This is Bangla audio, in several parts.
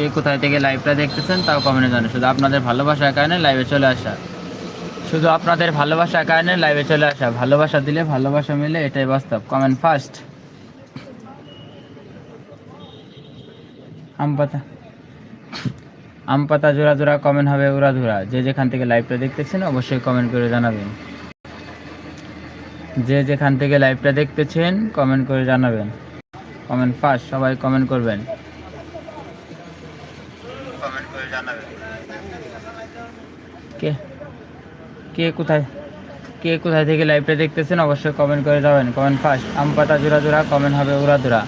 কে কোথায় থেকে লাইভটা দেখতেছেন তাও কমেন্টে জানান। শুধু আপনাদের ভালোবাসার কারণে লাইভে চলে আসা। শুধু আপনাদের ভালোবাসার কারণে লাইভে চলে আসা। ভালোবাসা দিলে ভালোবাসা মিলে, এটাই বাস্তব। কমেন্ট ফার্স্ট আম পাতা। আম পাতা জোড়া জোড়া কমেন্ট হবে উড়া ধুরা। যে যেখান থেকে লাইভটা দেখতেছেন অবশ্যই কমেন্ট করে জানাবেন। যে যেখান থেকে লাইভটা দেখতেছেন কমেন্ট করে জানাবেন। কমেন্ট ফার্স্ট সবাই কমেন্ট করবেন কমেন্ট করে জানাবেন কে? কে কোথায়? কে কোথায় থেকে লাইভটা দেখতেছেন অবশ্যই কমেন্ট করে যাবেন কমেন্ট ফার্স্ট আম পাতা জোড়া জোড়া কমেন্ট হবে উড়া ধুরা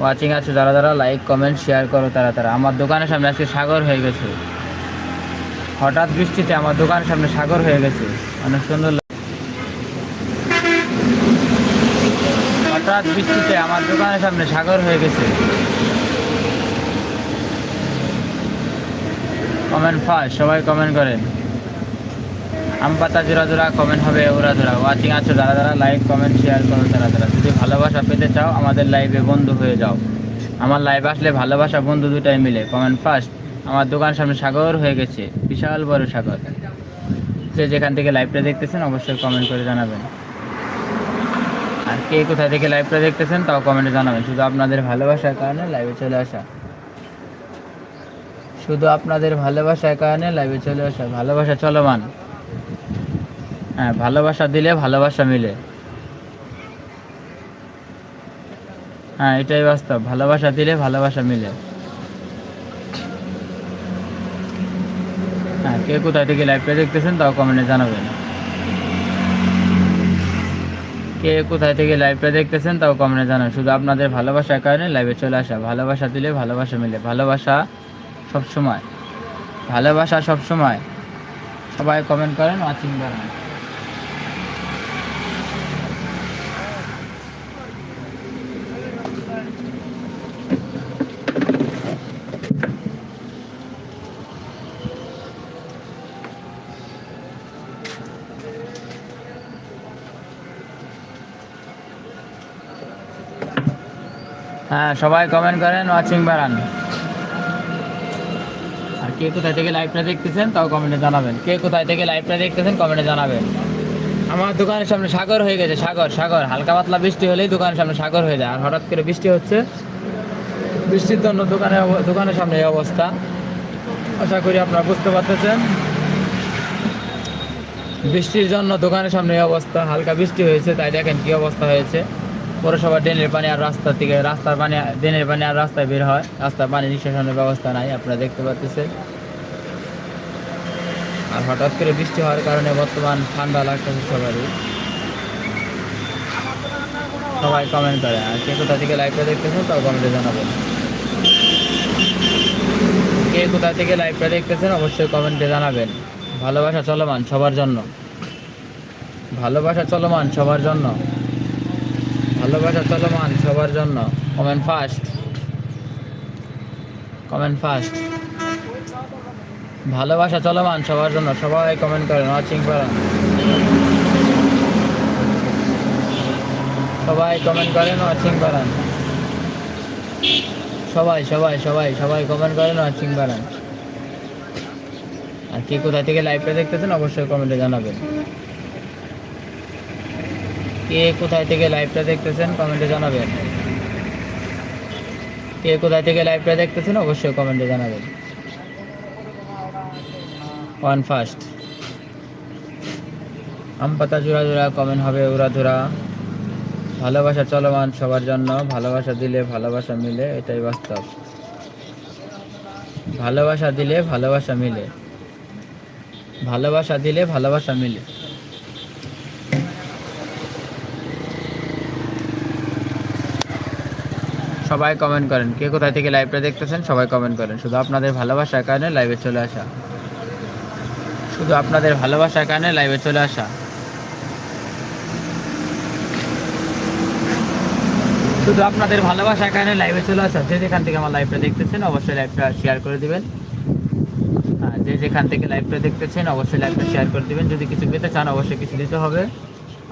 ওয়াচিং আছে যারা যারা লাইক কমেন্ট শেয়ার করো তারা তারা। আমার দোকানের সামনে আজকে সাগর হয়ে গেছে। হঠাৎ বৃষ্টিতে আমার দোকানের সামনে সাগর হয়ে গেছে। অনেক সুন্দর হঠাৎ বৃষ্টিতে আমার দোকানের সামনে সাগর হয়ে গেছে। কমেন্ট ফার্স্ট সবাই কমেন্ট করেন। আম পাতা জোড়া জোড়া, কমেন্ট হবে ওরা জোড়া। ওয়াচিং আছো যারা যারা লাইক কমেন্ট শেয়ার করো তারা তারা যদি ভালোবাসা পেতে চাও, আমাদের লাইভে বন্ধু হয়ে যাও। আমার লাইভ আসলে ভালোবাসা বন্ধু দুটাই মিলে। কমেন্ট ফার্স্ট আমার দোকান সামনে সাগর হয়ে গেছে। বিশাল বড় সাগর। যে যেখান থেকে লাইভটা দেখতেছেন, অবশ্যই কমেন্ট করে জানাবেন। আর কে কোথা থেকে লাইভটা দেখতেছেন, তাও কমেন্টে জানাবেন। শুধু আপনাদের ভালোবাসার কারণে লাইভে চলে আসা। শুধু আপনাদের ভালোবাসার কারণে লাইভে চলে আসা। ভালোবাসা চলমান। হ্যাঁ ভালোবাসা দিলে ভালোবাসা মিলে। হ্যাঁ এটাই বাস্তব। ভালোবাসা দিলে ভালোবাসা মিলে। হ্যাঁ কে কোথায় থেকে লাইভটা দেখতেছেন তাও কমেন্টে জানাবেন। কে কোথায় থেকে লাইভটা দেখতেছেন তাও কমেন্টে জানাবেন। শুধু আপনাদের ভালোবাসার কারণে লাইভে চলে আসা। ভালোবাসা দিলে ভালোবাসা মিলে। ভালোবাসা সব সময় ভালোবাসা সব সময় সবাই কমেন্ট করেন ওয়াচিং হ্যাঁ সবাই কমেন্ট করেন ওয়াচিং বাড়ান। আর কে কোথায় থেকে লাইভটা দেখতেছেন তাও কমেন্টে জানাবেন। কে কোথায় থেকে লাইভটা দেখতেছেন কমেন্টে জানাবেন। আমার দোকানের সামনে সাগর হয়ে গেছে, সাগর সাগর। হালকা পাতলা বৃষ্টি হলেই দোকানের সামনে সাগর হয়ে যায়। আর হঠাৎ করে বৃষ্টি হচ্ছে, বৃষ্টির জন্য দোকানের অব- দোকানের সামনে এই অবস্থা। আশা করি আপনারা বুঝতে পারতেছেন। বৃষ্টির জন্য দোকানের সামনে এই অবস্থা। হালকা বৃষ্টি হয়েছে, তাই দেখেন কি অবস্থা হয়েছে। পৌরসভা ড্রেনের পানি আর রাস্তা থেকে রাস্তার পানি, ড্রেনের পানি আর রাস্তায় বের হয়। রাস্তার পানি নিষ্কাশনের ব্যবস্থা নাই, আপনারা দেখতে পাচ্ছেন আর হঠাৎ করে বৃষ্টি হওয়ার কারণে বর্তমান ঠান্ডা লাগতেছে সবারই। সবাই কমেন্ট করে, আর কে কোথা থেকে লাইভটা দেখতেছেন তাও কমেন্টে জানাবেন। কে কোথা থেকে লাইভটা দেখতেছেন অবশ্যই কমেন্টে জানাবেন। ভালোবাসা চলমান সবার জন্য। ভালোবাসা চলমান সবার জন্য। ভালোবাসা চলমান সবার জন্য। কমেন্ট ফার্স্ট কমেন্ট ফার্স্ট ভালোবাসা চলমান সবার জন্য। সবাই কমেন্ট করেন ওয়াচিং করেন। সবাই কমেন্ট করেন ওয়াচিং করেন। সবাই সবাই সবাই সবাই কমেন্ট করেন ওয়াচিং করেন। আর কে কোথা থেকে লাইভটা দেখতেছেন, অবশ্যই কমেন্টে জানাবেন। কে কোথায় থেকে লাইভটা দেখতেছেন কমেন্টে জানাবেন। কে কোথায় থেকে লাইভটা দেখতেছেন, অবশ্যই কমেন্টে জানাবেন। ওয়ান ফার্স্ট আম পাতা জোড়া জোড়া কমেন্ট হবে ওরা ধরা। ভালোবাসা চলমান সবার জন্য, ভালোবাসা দিলে ভালোবাসা মিলে, এটাই বাস্তব। ভালোবাসা দিলে ভালোবাসা মিলে। ভালোবাসা দিলে ভালোবাসা মিলে। সবাই কমেন্ট করেন। কে কোথায় থেকে লাইভটা দেখতেছেন, সবাই কমেন্ট করেন। শুধু আপনাদের ভালোবাসার কারণে লাইভে চলে আসা। শুধু আপনাদের ভালোবাসার কারণে লাইভে চলে আসা। শুধু আপনাদের ভালোবাসার কারণে লাইভে চলে আসা। যে যেখান থেকে আমার লাইভটা দেখতেছেন, অবশ্যই লাইভটা শেয়ার করে দিবেন। আর যে যেখান থেকে লাইভটা দেখতেছেন, অবশ্যই লাইভটা শেয়ার করে দিবেন। যদি কিছু পেতে চান, অবশ্যই কিছু দিতে হবে।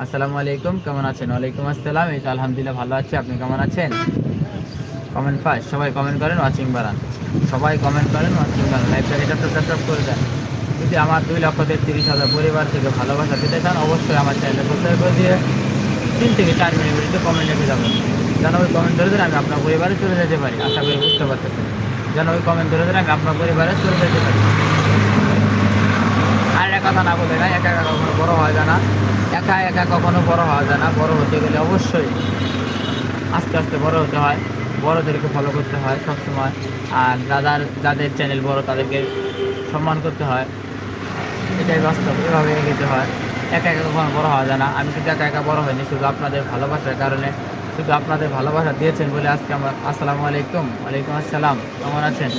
আসসালামু আলাইকুম, কেমন আছেন? ওয়ালাইকুম আসসালাম। এই তো আলহামদুলিল্লাহ ভালো আছি। আপনি কেমন আছেন? কমেন্ট ফার্স্ট সবাই কমেন্ট করেন ওয়াচিং বাড়ান। সবাই কমেন্ট করেন ওয়াচিং বানান লাইভটাকে সাবস্ক্রাইব করে দেন। যদি আমার দুই লক্ষ তেত্রিশ হাজার পরিবার থেকে ভালোবাসা পেতে চান, অবশ্যই আমার চ্যানেলে সাবস্ক্রাইব করে দিয়ে তিন থেকে চার মিনিট ভিতরে কমেন্ট লিখে যাবেন। যেন ওই কমেন্ট ধরে ধরে আমি আপনার পরিবারে চলে যেতে পারি, আশা করি বুঝতে পারতেছেন। যেন ওই কমেন্ট ধরে ধরে আমি আপনার পরিবারে চলে যেতে পারি। আর একটা কথা না বলে না, একা একা কখনো বড় হওয়া যায় না। একা একা কখনো বড় হওয়া যায় না। বড় হতে গেলে অবশ্যই আস্তে আস্তে বড় হতে হয়। বড়দেরকে ফলো করতে হয় সবসময়। আর যাদের যাদের চ্যানেল বড়, তাদেরকে সম্মান করতে হয়। এটাই বাস্তব, এভাবে এগিয়ে হয়। একা একা কখনো বড় হওয়া যায় না। আমি কিন্তু একা একা বড় হয়নি শুধু আপনাদের ভালোবাসার কারণে। শুধু আপনাদের ভালোবাসা দিয়েছেন বলে আজকে আমার, আসসালামু আলাইকুম। ওয়ালাইকুম আসসালাম, কেমন আছেন?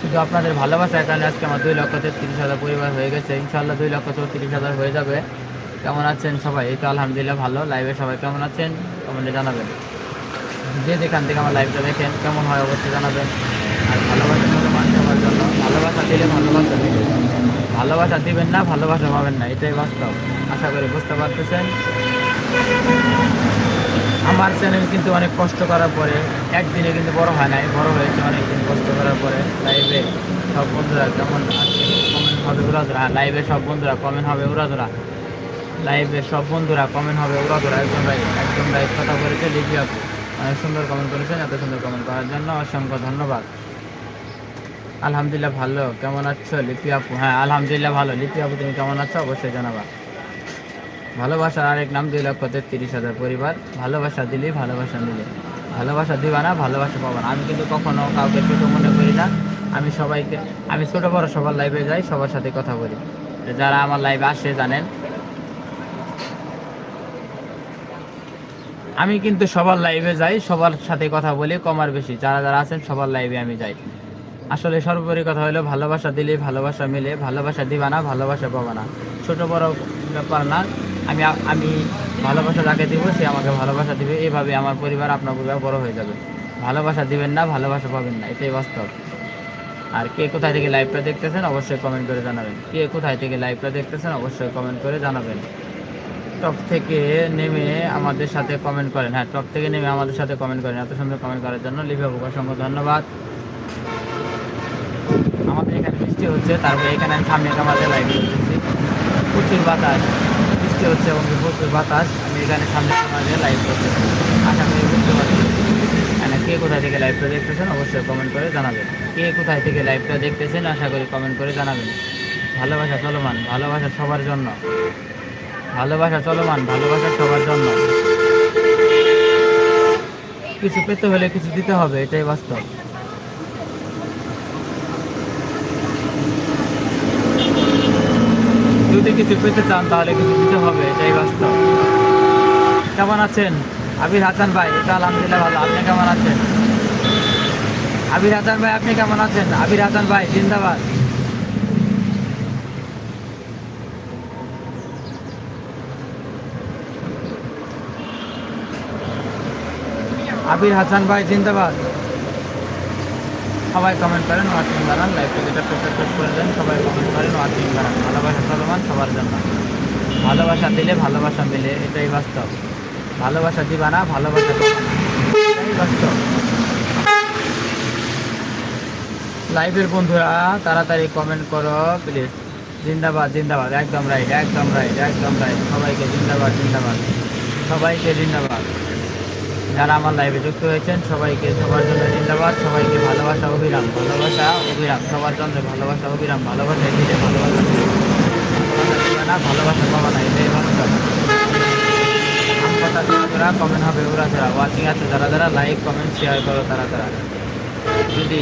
শুধু আপনাদের ভালোবাসার কারণে আজকে আমার দুই লক্ষ তেত্রিশ হাজার পরিবার হয়ে গেছে। ইনশাল্লাহ দুই লক্ষ চৌত্রিশ হাজার হয়ে যাবে। কেমন আছেন সবাই? এই তো আলহামদুলিল্লাহ ভালো। লাইভে সবাই কেমন আছেন? কমেন্টে জানাবেন। যে যেখান থেকে আমার লাইভটা দেখেন, কেমন হয় অবশ্যই জানাবেন। আর ভালোবাসা মানুষ সবার জন্য, ভালোবাসা দিলে ভালোবাসা দিবেন। ভালোবাসা দিবেন না, ভালোবাসা পাবেন না, এটাই বাস্তব। আশা করি বুঝতে পারতেছেন। আমার চ্যানেল কিন্তু অনেক কষ্ট করার পরে, একদিনে কিন্তু বড় হয় নাই, বড় হয়েছে অনেকদিন কষ্ট করার পরে। লাইভে সব বন্ধুরা কেমন আছে কমেন্ট হবে উড়াধরা। লাইভে সব বন্ধুরা কমেন্ট হবে উড়াধরা। লাইভে সব বন্ধুরা কমেন্ট হবে উড়াধরা। একদম রাইট একদম রাইট কথা বলেছে, লিখি আপু। অনেক সুন্দর কমেন্ট করেছেন, এত সুন্দর কমেন্ট করার জন্য অসংখ্য ধন্যবাদ। আলহামদুলিল্লাহ ভালো, কেমন আছো লিপি আপু? হ্যাঁ আলহামদুলিল্লাহ ভালো। লিপি আপু, তুমি কেমন আছো? অবশ্যই জানাবা। ভালোবাসার আরেক নাম দুই লক্ষ তেত্রিশ হাজার পরিবার। ভালোবাসা দিলে, ভালোবাসা মিলে ভালোবাসা দিবা না, ভালোবাসা পাবা না। আমি কিন্তু কখনো কাউকে ছোটো মনে করি না। আমি সবাইকে, আমি ছোটো বড় সবার লাইভে যাই, সবার সাথে কথা বলি। যারা আমার লাইভে আসে জানেন আমি কিন্তু সবার লাইভে যাই, সবার সাথে কথা বলি কমার বেশি। যারা যারা আছেন, সবার লাইভে আমি যাই। আসলে সর্বোপরি কথা হলো, ভালোবাসা দিলে ভালোবাসা মিলে, ভালোবাসা দিবা না ভালোবাসা পাবা না ছোটো বড় ব্যাপার না, আমি আমি ভালোবাসা যাকে দিব, সে আমাকে ভালোবাসা দিবে। এইভাবে আমার পরিবার আপনার পরিবার বড় হয়ে যাবে। ভালোবাসা দিবেন না, ভালোবাসা পাবেন না, এটাই বাস্তব। আর কে কোথায় থেকে লাইভটা দেখতেছেন, অবশ্যই কমেন্ট করে জানাবেন। কে কোথায় থেকে লাইভটা দেখতেছেন, অবশ্যই কমেন্ট করে জানাবেন। টপ থেকে নেমে আমাদের সাথে কমেন্ট করেন। হ্যাঁ টপ থেকে নেমে আমাদের সাথে কমেন্ট করেন, এত সুন্দর কমেন্ট করার জন্য লিভে অসংখ্য ধন্যবাদ। আমাদের এখানে বৃষ্টি হচ্ছে, তারপরে এখানে আমি সামনে আমাদের লাইভ করতেছি। প্রচুর বাতাস, বৃষ্টি হচ্ছে এবং প্রচুর বাতাস, আমি এখানে সামনে আমাদের লাইভ করতেছি। আশা করি বুঝতে পারছি এখানে কে কোথায় থেকে লাইভটা দেখতেছেন, অবশ্যই কমেন্ট করে জানাবেন। কে কোথায় থেকে লাইভটা দেখতেছেন, আশা করি কমেন্ট করে জানাবেন। ভালোবাসা চলমান, ভালোবাসা সবার জন্য। ভালোবাসা চলমান, ভালোবাসা সবার জন্য। কিছু পেতে হলে কিছু দিতে হবে, এটাই বাস্তব। যদি কিছু পেতে চান, তাহলে কিছু দিতে হবে, এটাই বাস্তব। কেমন আছেন? আবির হাসান ভাই, এটা আলহামদুলিল্লাহ ভালো। আপনি কেমন আছেন? আবির হাসান ভাই, আপনি কেমন আছেন? আবির হাসান ভাই, জিন্দাবাদ। আবির হাসান ভাই, জিন্দাবাদ। সবাই কমেন্ট করেন ওয়াচিং বানান লাইফে যেটা সাবস্ক্রাইব করে দেন সবাই কমেন্ট করেন ওয়াচিং বানান ভালোবাসা চলমান সবার জন্য। ভালোবাসা দিলে ভালোবাসা মিলে, এটাই বাস্তব। ভালোবাসা দিবা না ভালোবাসা এটাই বাস্তব। বন্ধুরা, তাড়াতাড়ি কমেন্ট করো প্লিজ জিন্দাবাদ জিন্দাবাদ। একদম রাইট একদম রাইট একদম রাইট সবাইকে জিন্দাবাদ জিন্দাবাদ। সবাইকে জিন্দাবাদ। যারা আমার লাইভে যুক্ত হয়েছেন, সবাইকে সবার জন্য জিন্দাবাদ, সবাইকে ভালোবাসা অবিরাম ভালোবাসা অবিরাম সবার জন্য ভালোবাসা অবিরাম ভালোবাসা দিলে ভালোবাসা। না, ভালোবাসা পাবা না, এটাই আম কথা ওরা কমেন্ট হবে, ওরা যারা ওয়াচিং আছে, যারা যারা লাইক কমেন্ট শেয়ার করো তারা তারা। যদি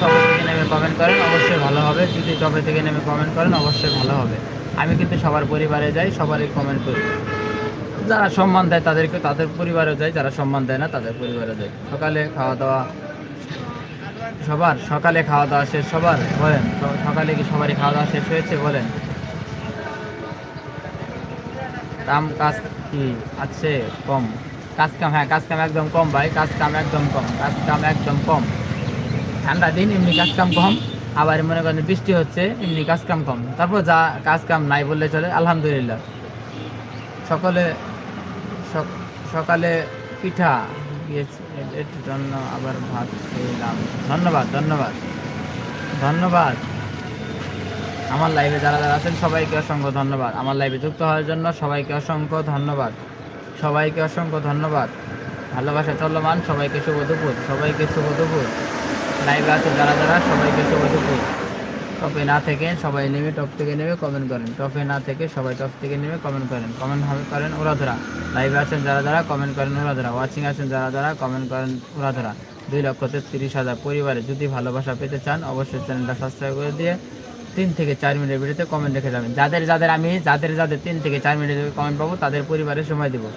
টপে থেকে নেমে কমেন্ট করেন, অবশ্যই ভালো হবে। যদি টপে থেকে নেমে কমেন্ট করেন, অবশ্যই ভালো হবে। আমি কিন্তু সবার পরিবারে যাই, সবারই কমেন্ট করি। যারা সম্মান দেয় তাদেরকে, তাদের পরিবারে যায়, যারা সম্মান দেয় না তাদের পরিবারে যায়। সকালে খাওয়া দাওয়া সবার, সকালে খাওয়া দাওয়া শেষ, সবার, বলেন। সকালে কি সবারই খাওয়া দাওয়া শেষ হয়েছে, বলেন। কাম, কাজ কি আছে? কম। কাজ কাম হ্যাঁ কাজ কাম একদম কম, ভাই। কাজ কাম একদম কম, কাজ কাম একদম কম। ঠান্ডা দিন, এমনি কাজ কাম কম। আবার মনে করেন বৃষ্টি হচ্ছে, এমনি কাজ কাম কম। তারপর যা কাজ কাম নাই বললে চলে, আলহামদুলিল্লাহ। সকলে সক- সকালে পিঠা এর জন্য আবার ভাত খেলাম। ধন্যবাদ ধন্যবাদ। ধন্যবাদ। আমার লাইভে যারা যারা আছেন, সবাইকে অসংখ্য ধন্যবাদ। আমার লাইভে যুক্ত হওয়ার জন্য সবাইকে অসংখ্য ধন্যবাদ। সবাইকে অসংখ্য ধন্যবাদ। ভালোবাসা চলমান, সবাইকে শুভ দুপুর। সবাইকে শুভ দুপুর। লাইভে আছে যারা যারা, সবাইকে শুভ দুপুর। টপে না থেকে সবাই নেমে টপ থেকে নেমে কমেন্ট করেন। টপে না থেকে সবাই টপ থেকে নেমে কমেন্ট করেন। কমেন্ট করেন ওরাধরা লাইভে আছেন যারা যারা কমেন্ট করেন ওরাধরা ওয়াচিং আছেন যারা যারা কমেন্ট করেন ওরাধরা দুই লক্ষ তেত্রিশ হাজার পরিবারে যদি ভালোবাসা পেতে চান, অবশ্যই চ্যানেলটা সাবস্ক্রাইব করে দিয়ে তিন থেকে চার মিনিটের ভিডিওতে কমেন্ট রেখে যাবেন। যাদের যাদের আমি, যাদের যাদের তিন থেকে চার মিনিটের কমেন্ট পাবো, তাদের পরিবারে সময় দেবো।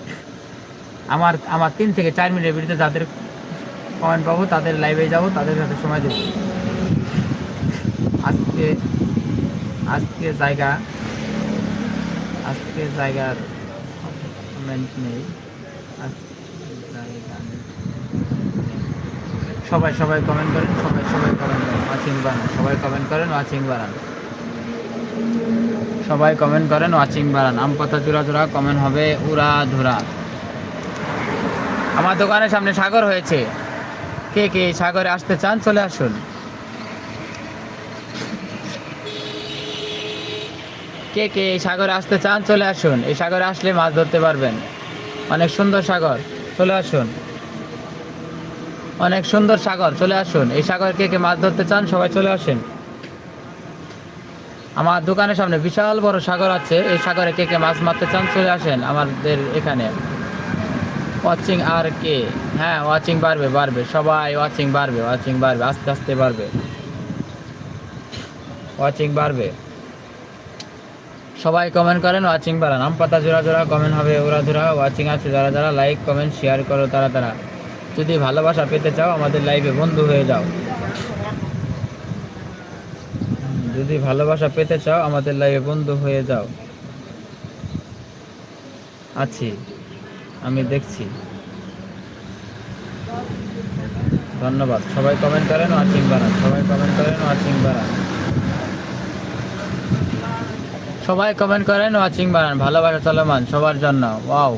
আমার আমার তিন থেকে চার মিনিটের ভিডিওতে যাদের কমেন্ট পাবো, তাদের লাইভে যাব, তাদের সাথে সময় দেবো। আজকে আজকে জায়গা, আজকে জায়গার নেই। সবাই সবাই কমেন্ট করেন, সবাই সবাই কমেন্ট করেন। ওয়াচিং বানান, সবাই কমেন্ট করেন ওয়াচিং বাড়ান সবাই কমেন্ট করেন ওয়াচিং বাড়ান আম কথা জোড়া জোড়া কমেন্ট হবে, উড়া ধুরা। আমার দোকানের সামনে সাগর হয়েছে। কে কে সাগরে আসতে চান, চলে আসুন। কে কে এই সাগরে আসতে চান চলে আসুন। এই সাগরে আসলে মাছ ধরতে পারবেন। অনেক সুন্দর সাগর, চলে আসুন। অনেক সুন্দর সাগর, চলে আসুন। এই সাগর কে কে মাছ ধরতে চান সবাই চলে আসেন। আমার দোকানের সামনে বিশাল বড় সাগর আছে। এই সাগরে কে কে মাছ মারতে চান চলে আসেন আমাদের এখানে। ওয়াচিং আর কে? হ্যাঁ ওয়াচিং বাড়বে বাড়বে। সবাই ওয়াচিং বাড়বে ওয়াচিং বাড়বে, আস্তে আস্তে বাড়বে। ওয়াচিং বাড়বে। সবাই কমেন্ট করেন ওয়াচিং বাড়ান। আম পাতা জোড়া জোড়া কমেন্ট হবে, ওরা ধরা ওয়াচিং আছে। যারা যারা লাইক কমেন্ট শেয়ার করো তারা তারা। যদি ভালোবাসা পেতে চাও, আমাদের লাইভে বন্ধু হয়ে যাও। যদি ভালোবাসা পেতে চাও, আমাদের লাইভে বন্ধু হয়ে যাও। আছি। আমি দেখছি। ধন্যবাদ। সবাই কমেন্ট করেন ওয়াচিং বাড়ান। সবাই কমেন্ট করেন ওয়াচিং বাড়ান। সবাই কমেন্ট করেন ওয়াচিং বাড়ান ভালোবাসা চলমান সবার জন্য। ওয়াও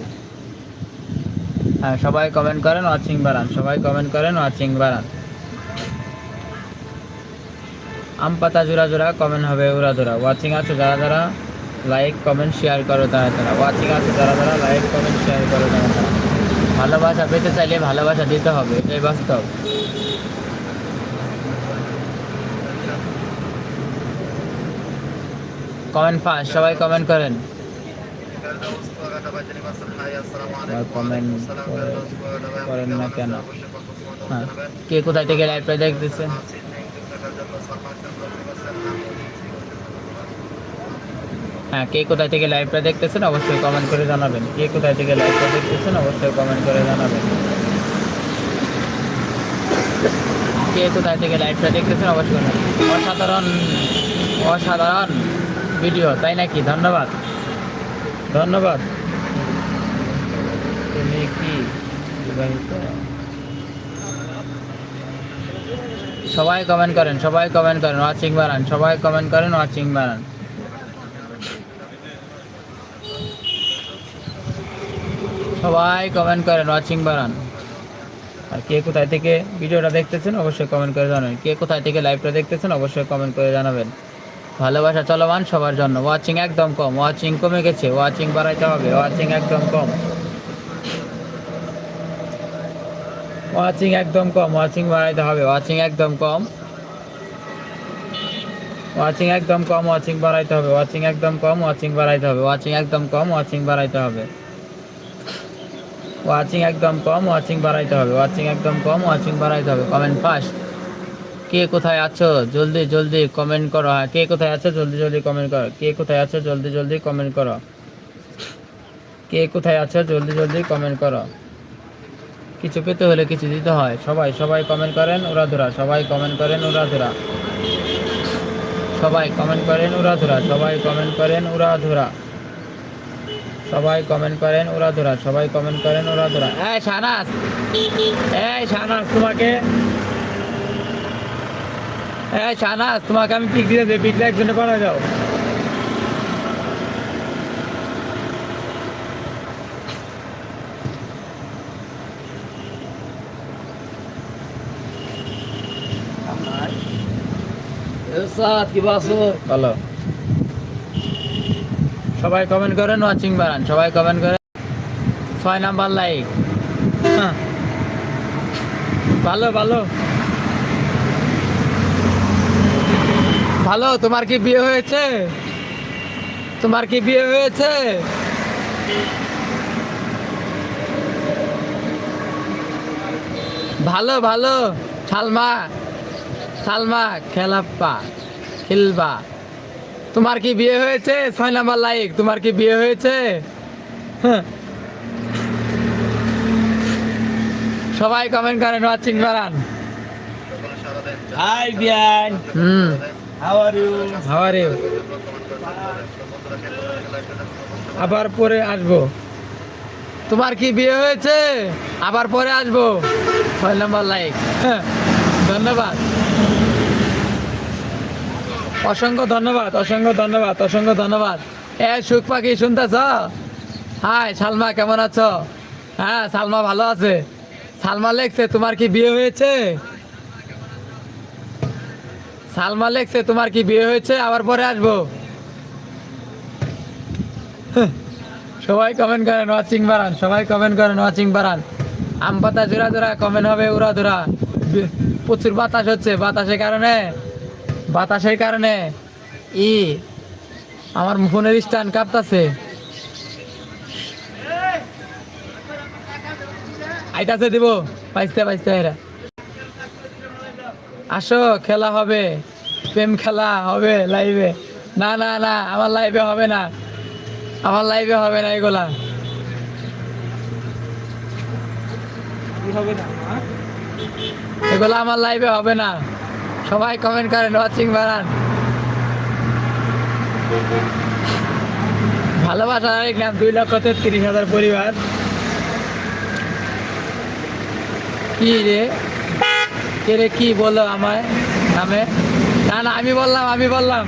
হ্যাঁ সবাই কমেন্ট করেন ওয়াচিং বাড়ান সবাই কমেন্ট করেন ওয়াচিং বাড়ান আম পাতা জোড়া জোড়া কমেন্ট হবে উড়া জোড়া। ওয়াচিং আছে যারা যারা লাইক কমেন্ট শেয়ার করো তারা তারা। ওয়াচিং আছে যারা যারা লাইক কমেন্ট শেয়ার করো তারা তারা। ভালোবাসা পেতে চাইলে ভালোবাসা দিতে হবে, এটাই বাস্তব। কমেন্ট ফার্স্ট সবাই কমেন্ট করেন। কমেন্ট করেন না কেন? হ্যাঁ। কে কোথায় থেকে লাইভটা দেখতেছেন হ্যাঁ কে কোথায় থেকে লাইভটা দেখতেছেন অবশ্যই কমেন্ট করে জানাবেন। কে কোথায় থেকে লাইভটা দেখতেছেন অবশ্যই কমেন্ট করে জানাবেন। কে কোথায় থেকে লাইভটা দেখতেছেন অবশ্যই অসাধারণ অসাধারণ। ভিডিও, তাই নাকি? ধন্যবাদ। ধন্যবাদ। সবাই কমেন্ট করেন, সবাই কমেন্ট করেন ওয়াচিং বাড়ান, সবাই কমেন্ট করেন ওয়াচিং বাড়ান। সবাই কমেন্ট করেন ওয়াচিং বাড়ান। আর কে কোথায় থেকে ভিডিওটা দেখতেছেন, অবশ্যই কমেন্ট করে জানাবেন। কে কোথায় থেকে লাইভটা দেখতেছেন, অবশ্যই কমেন্ট করে জানাবেন। ভালোবাসা চলমান সবার জন্য। ওয়াচিং একদম কম। ওয়াচিং কমে গেছে। ওয়াচিং বাড়াইতে হবে। ওয়াচিং একদম কম। ওয়াচিং একদম কম। ওয়াচিং বাড়াইতে হবে। ওয়াচিং একদম কম। ওয়াচিং একদম কম। ওয়াচিং বাড়াইতে হবে। ওয়াচিং একদম কম। ওয়াচিং বাড়াইতে হবে। ওয়াচিং একদম কম। ওয়াচিং বাড়াইতে হবে। ওয়াচিং একদম কম। ওয়াচিং বাড়াইতে হবে। ওয়াচিং একদম কম। ওয়াচিং বাড়াইতে হবে। কমেন্ট ফার্স্ট কে কোথায় আছো? জলদি জলদি কমেন্ট করো হ্যাঁ কে কোথায় আছো? জলদি জলদি কমেন্ট করো। কে কোথায় আছো? জলদি জলদি কমেন্ট করো। কে কোথায় আছো? জলদি জলদি কমেন্ট করো। কিছু পেতে হলে কিছু দিতে হয়। সবাই সবাই কমেন্ট করেন ওরা ধরা সবাই কমেন্ট করেন ওরা ধরা সবাই কমেন্ট করেন ওরা ধরা সবাই কমেন্ট করেন ওরা ধরা সবাই কমেন্ট করেন ওরা ধরা সবাই কমেন্ট করেন ওরা ধরা এই শাহনাজ। এই শাহনাজ, তোমাকে এই শাহনাজ তোমাকে আমি পিক দিয়ে দেবো পিকটা একজনে যাও সাত কি বাসো বলো সবাই কমেন্ট করেন ওয়াচিং বাড়ান সবাই কমেন্ট করেন ছয় নাম্বার লাইক ভালো ভালো। ভালো তোমার কি বিয়ে হয়েছে? তোমার কি বিয়ে হয়েছে? ভালো ভালো। সালমা সালমা খেলাপ্পা খেলবা। তোমার কি বিয়ে হয়েছে? ছয় নাম্বার লাইক তোমার কি বিয়ে হয়েছে? হ্যাঁ। সবাই কমেন্ট করেন ওয়াচিং বাড়ান হাই বিয়ান হুম। আবার পরে আসব। তোমার কি বিয়ে হয়েছে? আবার পরে আসব। ছয় নম্বর লাইক। হ্যাঁ, ধন্যবাদ। অসংখ্য ধন্যবাদ অসংখ্য ধন্যবাদ অসংখ্য ধন্যবাদ। এ সুখ পাখি শুনতেছ? হাই সালমা কেমন আছো? হ্যাঁ সালমা ভালো আছে। সালমা লেখছে তোমার কি বিয়ে হয়েছে? সালমা লেখছে তোমার কি বিয়ে হয়েছে? আবার পরে আসব। হ্যাঁ, সবাই কমেন্ট করেন ওয়াচিং বাড়ান সবাই কমেন্ট করেন ওয়াচিং বাড়ান। আম পাতা জোড়া জোড়া কমেন্ট হবে উড়া ধরা প্রচুর বাতাস হচ্ছে বাতাসের কারণে বাতাসের কারণে। ই আমার ফোনের স্ট্যান্ড কাঁপতাছে। আইতাছে দিব পাইতে পাইতে এরা। আসো খেলা হবে। প্রেম খেলা হবে লাইভে না না না আমার লাইভে হবে না। আমার লাইভে হবে না এগুলা? এগুলো আমার লাইভে হবে না। সবাই কমেন্ট করেন ওয়াচিং বাড়ান। ভালোবাসা নাম দুই লক্ষ তেত্রিশ হাজার পরিবার। কি রে? কে রে কি বলল আমায় নামে? না না, আমি বললাম আমি বললাম,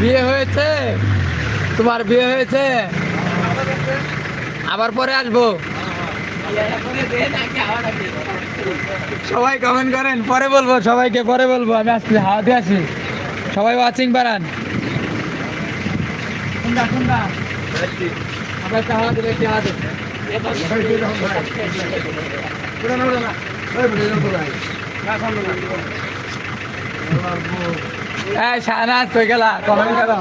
বিয়ে হয়েছে, তোমার বিয়ে হয়েছে, আবার পরে আসব। সবাই কমেন্ট করেন, পরে বলব, সবাইকে পরে বলব, আমি আসছি হাওয়া দিয়ে আসি সবাই ওয়াচিং বাড়ান। হাওয়া এই শাহনাজ কই গেলা? কমেন্ট করো।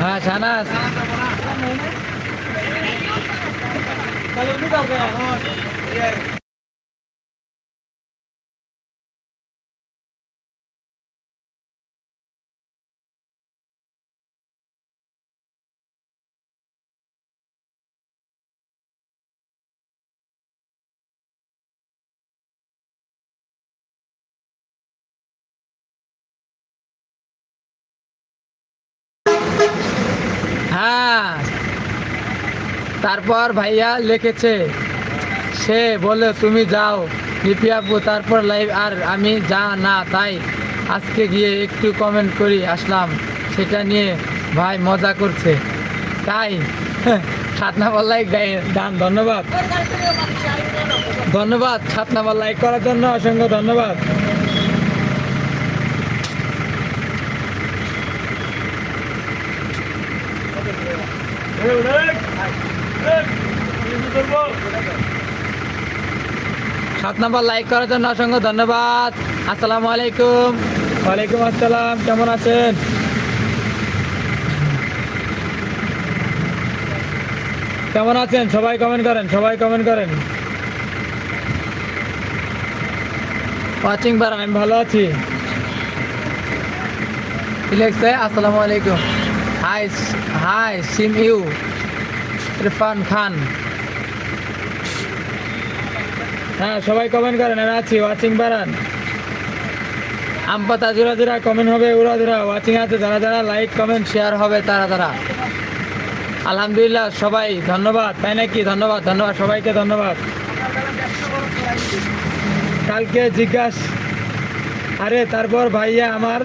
হ্যাঁ শাহনাজ। হ্যাঁ তারপর ভাইয়া লিখেছে, সে বলে তুমি যাও আপু তারপর লাইভ, আর আমি যা না তাই আজকে গিয়ে একটু কমেন্ট করি, আসলাম। সেটা নিয়ে ভাই মজা করছে। তাই লাইক দান, ধন্যবাদ। ধন্যবাদ নাম্বার করার জন্য অসংখ্য ধন্যবাদ। সাত নম্বর লাইক করার জন্য অসংখ্য ধন্যবাদ। আসসালামু আলাইকুম। ওয়ালাইকুম আসসালাম। কেমন আছেন? কেমন আছেন? সবাই কমেন্ট করেন সবাই কমেন্ট করেন। ওয়াচিং বাড়ান। আমি ভালো আছি। আসসালামু আলাইকুম। হাই হাই সিম ইউ ইরফান খান হ্যাঁ সবাই কমেন্ট করেন, আমি আছি ওয়াচিং বাড়ান। আম পাতা জোড়া জোড়া কমেন্ট হবে, উড়া জোড়া ওয়াচিং আছে, যারা যারা লাইক কমেন্ট শেয়ার হবে, তারা তারা। আলহামদুলিল্লাহ, সবাই, ধন্যবাদ। তাই নাকি? ধন্যবাদ ধন্যবাদ, সবাইকে ধন্যবাদ। কালকে জিজ্ঞাস আরে, তারপর ভাইয়া আমার